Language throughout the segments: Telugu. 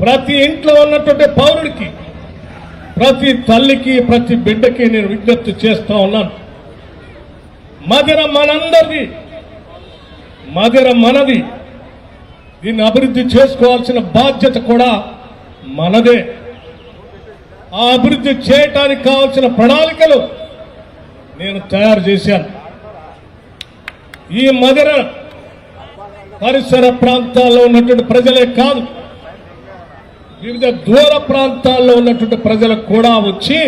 ప్రతి ఇంట్లో ఉన్నటువంటి పౌరుడికి ప్రతి తల్లికి ప్రతి బిడ్డకి నేను విజ్ఞప్తి చేస్తా ఉన్నాను. మదిర మనందరిది మదిర మనది. దీన్ని అభివృద్ధి చేసుకోవాల్సిన బాధ్యత కూడా మనదే. ఆ అభివృద్ధి చేయటానికి కావాల్సిన ప్రణాళికలు నేను తయారు చేశాను. ఈ మదిర పరిసర ప్రాంతాల్లో ఉన్నటువంటి ప్రజలే కాదు వివిధ దూర ప్రాంతాల్లో ఉన్నటువంటి ప్రజలకు కూడా వచ్చి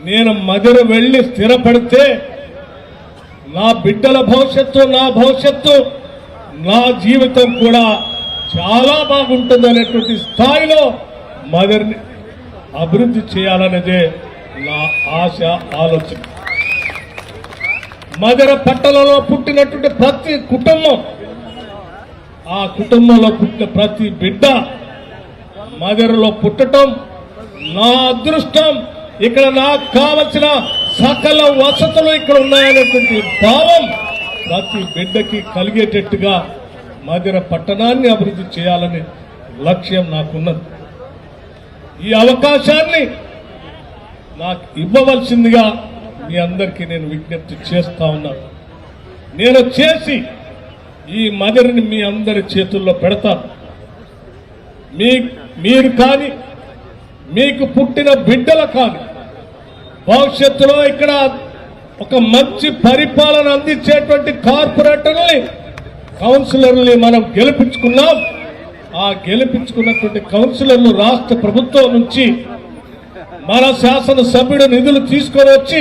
నేను మదిర వెళ్ళి స్థిరపడితే నా బిడ్డల భవిష్యత్తు నా భవిష్యత్తు నా జీవితం కూడా చాలా బాగుంటుంది అనేటువంటి స్థాయిలో మదర్ని అభివృద్ధి చేయాలనేదే నా ఆశ ఆలోచన. మదర పట్టణంలో పుట్టినటువంటి ప్రతి కుటుంబం ఆ కుటుంబంలో పుట్టిన ప్రతి బిడ్డ మదరలో పుట్టటం నా అదృష్టం. ఇక్కడ నాకు కావలసిన సకల వసతులు ఇక్కడ ఉన్నాయనేటువంటి భావం ప్రతి బిడ్డకి కలిగేటట్టుగా మదిర పట్టణాన్ని అభివృద్ధి చేయాలనే లక్ష్యం నాకున్నది. ఈ అవకాశాన్ని నాకు ఇవ్వవలసిందిగా మీ అందరికీ నేను విజ్ఞప్తి చేస్తా ఉన్నాను నేను చేసి ఈ మదిరిని మీ అందరి చేతుల్లో పెడతాను మీ మీరు కానీ మీకు పుట్టిన బిడ్డల కానీ భవిష్యత్తులో ఇక్కడ ఒక మంచి పరిపాలన అందించేటువంటి కార్పొరేటర్ని కౌన్సిలర్ని మనం గెలిపించుకున్నాం. ఆ గెలిపించుకున్నటువంటి కౌన్సిలర్లు రాష్ట్ర ప్రభుత్వం నుంచి మన శాసనసభ్యుడు నిధులు తీసుకొని వచ్చి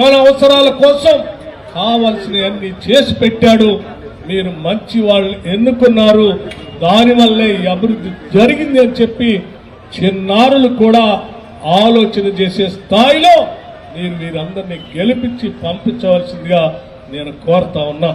మన అవసరాల కోసం కావాల్సినవన్నీ చేసి పెట్టాడు. మీరు మంచి వాళ్ళు ఎన్నుకున్నారు. దానివల్లే ఈ అభివృద్ధి జరిగింది అని చెప్పి చిన్నారులు కూడా ఆలోచన చేసే స్థాయిలో నేను మీరందరినీ గెలిపించి పంపించవలసిందిగా నేను కోరుతా ఉన్నా.